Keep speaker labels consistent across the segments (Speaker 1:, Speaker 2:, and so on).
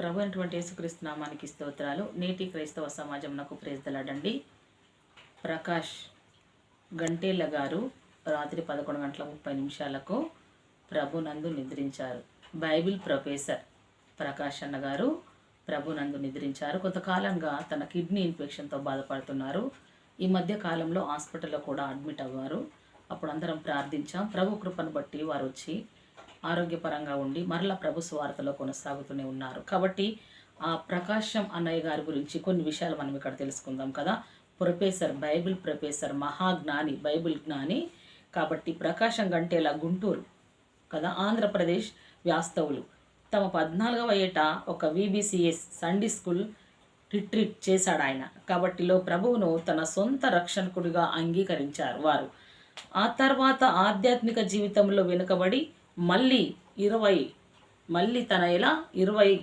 Speaker 1: ప్రభు అయినటువంటి యేసుక్రీస్తు నామానికి స్తోత్రాలు. నేటి క్రైస్తవ సమాజంనకు ప్రేజ్దలాడండి ప్రకాష్ గంటేళ్ళ గారు రాత్రి పదకొండు గంటల ముప్పై నిమిషాలకు ప్రభునందు నిద్రించారు. బైబిల్ ప్రొఫెసర్ ప్రకాష్ అన్న గారు ప్రభునందు నిద్రించారు. కొంతకాలంగా తన కిడ్నీ ఇన్ఫెక్షన్తో బాధపడుతున్నారు. ఈ మధ్య కాలంలో హాస్పిటల్లో కూడా అడ్మిట్ అవ్వారు. అప్పుడు అందరం ప్రార్థించాం. ప్రభు కృపను బట్టి వారు వచ్చి ఆరోగ్యపరంగా ఉండి మరల ప్రభు స్వార్థలో కొనసాగుతూనే ఉన్నారు. కాబట్టి ఆ ప్రకాశం అన్నయ్య గారి గురించి కొన్ని విషయాలు మనం ఇక్కడ తెలుసుకుందాం కదా. ప్రొఫెసర్ బైబిల్ ప్రొఫెసర్ మహాజ్ఞాని బైబిల్ జ్ఞాని. కాబట్టి ప్రకాశం గంటేల గుంటూరు కదా ఆంధ్రప్రదేశ్ వ్యాస్తవులు. తమ పద్నాలుగవ ఏట ఒక విబిసిఎస్ సండే స్కూల్ రిట్రీట్ చేశాడు ఆయన. కాబట్టిలో ప్రభువును తన సొంత రక్షణకుడిగా అంగీకరించారు వారు. ఆ తర్వాత ఆధ్యాత్మిక జీవితంలో వెనుకబడి మళ్ళీ ఇరవై మళ్ళీ తన ఇలా ఇరవై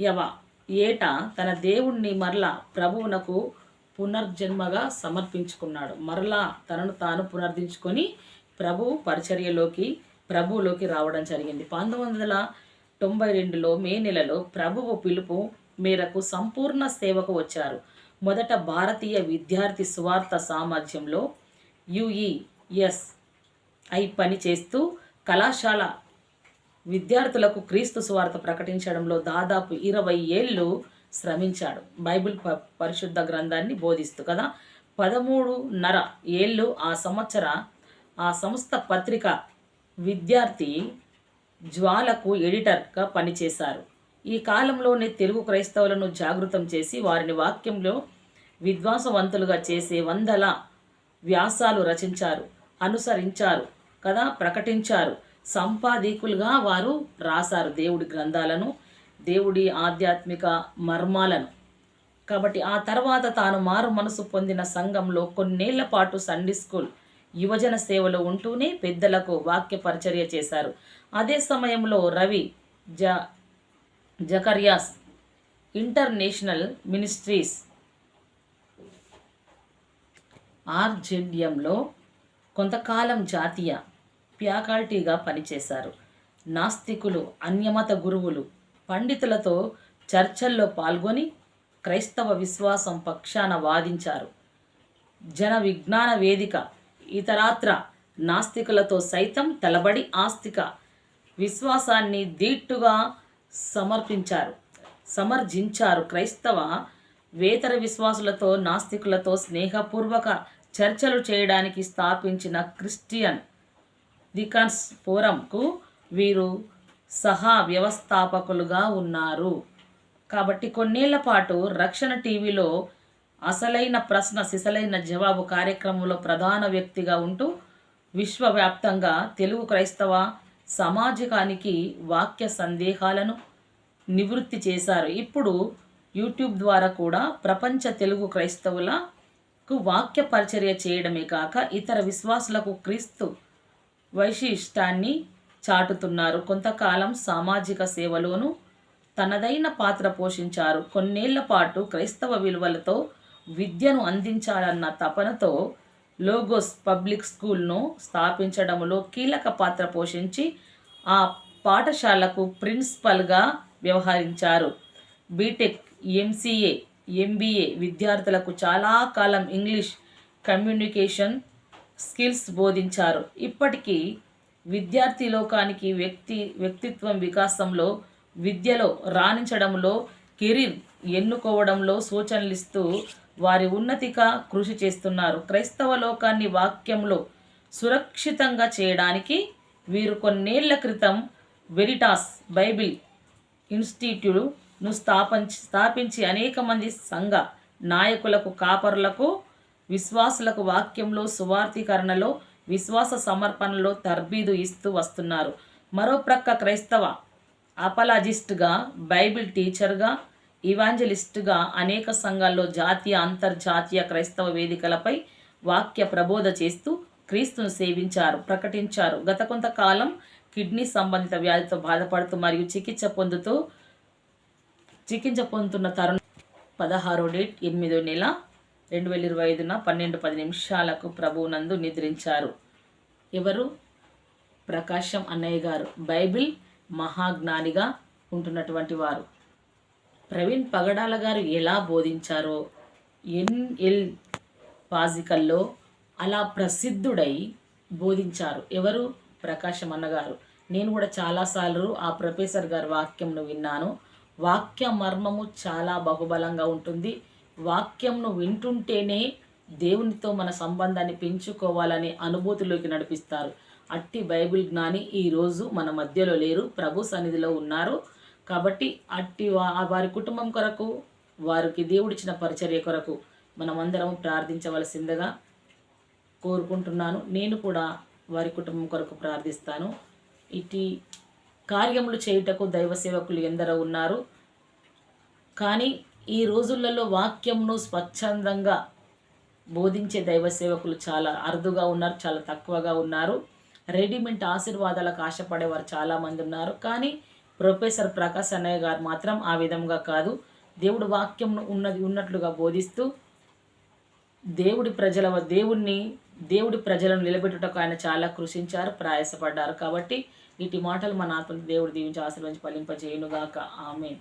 Speaker 1: యవ ఏట తన దేవుణ్ణి మరలా ప్రభువునకు పునర్జన్మగా సమర్పించుకున్నాడు. మరలా తనను తాను పునర్దించుకొని ప్రభు పరిచర్యలోకి ప్రభువులోకి రావడం జరిగింది. పంతొమ్మిది వందల తొంభై రెండులో మే నెలలో ప్రభువు పిలుపు మేరకు సంపూర్ణ సేవకు వచ్చారు. మొదట భారతీయ విద్యార్థి స్వార్థ సామర్థ్యంలో యుఈఎస్ ఐ పని చేస్తూ కళాశాల విద్యార్థులకు క్రీస్తు సువార్త ప్రకటించడంలో దాదాపు ఇరవై ఏళ్ళు శ్రమించాడు. బైబిల్ ప పరిశుద్ధ గ్రంథాన్ని బోధిస్తూ కదా? పదమూడున్నర ఏళ్ళు ఆ సంవత్సర ఆ సంస్థ పత్రిక విద్యార్థి జ్వాలకు ఎడిటర్గా పనిచేశారు. ఈ కాలంలోనే తెలుగు క్రైస్తవులను జాగృతం చేసి వారిని వాక్యంలో విద్వాసవంతులుగా చేసే వందల వ్యాసాలు రచించారు అనుసరించారు. కదా ప్రకటించారు. సంపాదీకులుగా వారు రాశారు దేవుడి గ్రంథాలను దేవుడి ఆధ్యాత్మిక మర్మాలను. కాబట్టి ఆ తర్వాత తాను మారు మనసు పొందిన సంఘంలో కొన్నేళ్ళ పాటు సండే స్కూల్ యువజన సేవలో ఉంటూనే పెద్దలకు వాక్య పరిచర్య చేశారు. అదే సమయంలో రవి జ జకర్యాస్ ఇంటర్నేషనల్ మినిస్ట్రీస్ ఆర్జెడ్యంలో కొంతకాలం జాతీయ ఫ్యాకల్టీగా పనిచేశారు. నాస్తికులు అన్యమత గురువులు పండితులతో చర్చల్లో పాల్గొని క్రైస్తవ విశ్వాసం పక్షాన వాదించారు. జన విజ్ఞాన వేదిక ఇతరాత్ర నాస్తికులతో సైతం తలబడి ఆస్తిక విశ్వాసాన్ని దీట్టుగా సమర్పించారు. సమర్జించారు. క్రైస్తవ వేతర విశ్వాసులతో నాస్తికులతో స్నేహపూర్వక చర్చలు చేయడానికి స్థాపించిన క్రిస్టియన్ దికాన్స్ ఫోరంకు వీరు సహా వ్యవస్థాపకులుగా ఉన్నారు. కాబట్టి కొన్నేళ్ళ పాటు రక్షణ టీవీలో అసలైన ప్రశ్న సిసలైన జవాబు కార్యక్రమంలో ప్రధాన వ్యక్తిగా ఉంటూ విశ్వవ్యాప్తంగా తెలుగు క్రైస్తవ సమాజకానికి వాక్య సందేహాలను నివృత్తి చేశారు. ఇప్పుడు యూట్యూబ్ ద్వారా కూడా ప్రపంచ తెలుగు క్రైస్తవుల వాక్య పరిచర్య చేయడమే కాక ఇతర విశ్వాసులకు క్రీస్తు వైశిష్టాన్ని చాటుతున్నారు. కొంతకాలం సామాజిక సేవలోనూ తనదైన పాత్ర పోషించారు. కొన్నేళ్ళ పాటు క్రైస్తవ విలువలతో విద్యను అందించాలన్న తపనతో లోగోస్ పబ్లిక్ స్కూల్ను స్థాపించడంలో కీలక పాత్ర పోషించి ఆ పాఠశాలకు ప్రిన్సిపల్గా వ్యవహరించారు. బీటెక్ ఎంసీఏ ఎంబీఏ విద్యార్థులకు చాలా కాలం ఇంగ్లీష్ కమ్యూనికేషన్ స్కిల్స్ బోధించారు. ఇప్పటికీ విద్యార్థి లోకానికి వ్యక్తి వ్యక్తిత్వం వికాసంలో విద్యలో రాణించడంలో కెరీర్ ఎన్నుకోవడంలో సూచనలు ఇస్తూ వారి ఉన్నతిగా కృషి చేస్తున్నారు. క్రైస్తవ లోకాన్ని వాక్యంలో సురక్షితంగా చేయడానికి వీరు కొన్నేళ్ళ క్రితం వెరిటాస్ బైబిల్ ఇన్స్టిట్యూట్ ను స్థాపించి స్థాపించి అనేక మంది సంఘ నాయకులకు కాపరులకు విశ్వాసులకు వాక్యంలో సువార్థీకరణలో విశ్వాస సమర్పణలో తర్బీదు ఇస్తూ వస్తున్నారు. మరో ప్రక్క క్రైస్తవ అపలాజిస్ట్గా బైబిల్ టీచర్గా ఇవాంజలిస్ట్గా అనేక సంఘాల్లో జాతీయ అంతర్జాతీయ క్రైస్తవ వేదికలపై వాక్య ప్రబోధ చేస్తూ క్రీస్తును సేవించారు ప్రకటించారు. గత కొంతకాలం కిడ్నీ సంబంధిత వ్యాధితో బాధపడుతూ మరియు చికిత్స పొందుతూ చికిత్స పొందుతున్న తరుణం పదహారో డేట్ ఎనిమిదో నెల రెండు వేల ఇరవై ఐదున పన్నెండు పది నిమిషాలకు ప్రభువునందు నిద్రించారు. ఎవరు? ప్రకాశం అన్నయ్య గారు. బైబిల్ మహాజ్ఞానిగా ఉంటున్నటువంటి వారు. ప్రవీణ్ పగడాల గారు ఎలా బోధించారో ఎన్ఎల్ పాజికల్లో అలా ప్రసిద్ధుడై బోధించారు. ఎవరు? ప్రకాశం అన్నగారు. నేను కూడా చాలాసార్లు ఆ ప్రొఫెసర్ గారి వాక్యంను విన్నాను. వాక్య మర్మము చాలా బహుబలంగా ఉంటుంది. వాక్యంను వింటుంటేనే దేవునితో మన సంబంధాన్ని పెంచుకోవాలనే అనుభూతిలోకి నడిపిస్తారు. అట్టి బైబిల్ జ్ఞాని ఈరోజు మన మధ్యలో లేరు. ప్రభు సన్నిధిలో ఉన్నారు. కాబట్టి అట్టి వా- వారి కుటుంబం కొరకు వారికి దేవుడిచ్చిన పరిచర్య కొరకు మనమందరం ప్రార్థించవలసిందిగా కోరుకుంటున్నాను. నేను కూడా వారి కుటుంబం కొరకు ప్రార్థిస్తాను. ఇటీ కార్యములు చేయుటకు దైవ సేవకులు ఎందరో ఉన్నారు. కానీ ఈ రోజులలో వాక్యంను స్వచ్ఛందంగా బోధించే దైవ సేవకులు చాలా అరుదుగా ఉన్నారు చాలా తక్కువగా ఉన్నారు. రెడీమేడ్ ఆశీర్వాదాలకు ఆశపడేవారు చాలామంది ఉన్నారు. కానీ ప్రొఫెసర్ ప్రకాశ్ అన్నయ్య గారు మాత్రం ఆ విధంగా కాదు. దేవుడు వాక్యంను ఉన్నది ఉన్నట్లుగా బోధిస్తూ దేవుడి ప్రజల దేవుణ్ణి దేవుడి ప్రజలను నిలబెట్టుటకు ఆయన చాలా కృషించారు ప్రయాసపడ్డారు. కాబట్టి వీటి మాటలు మన ఆత్మను దేవుడు దీవించి ఆశీర్వించి ఫలింపజేయునుగాక. ఆమె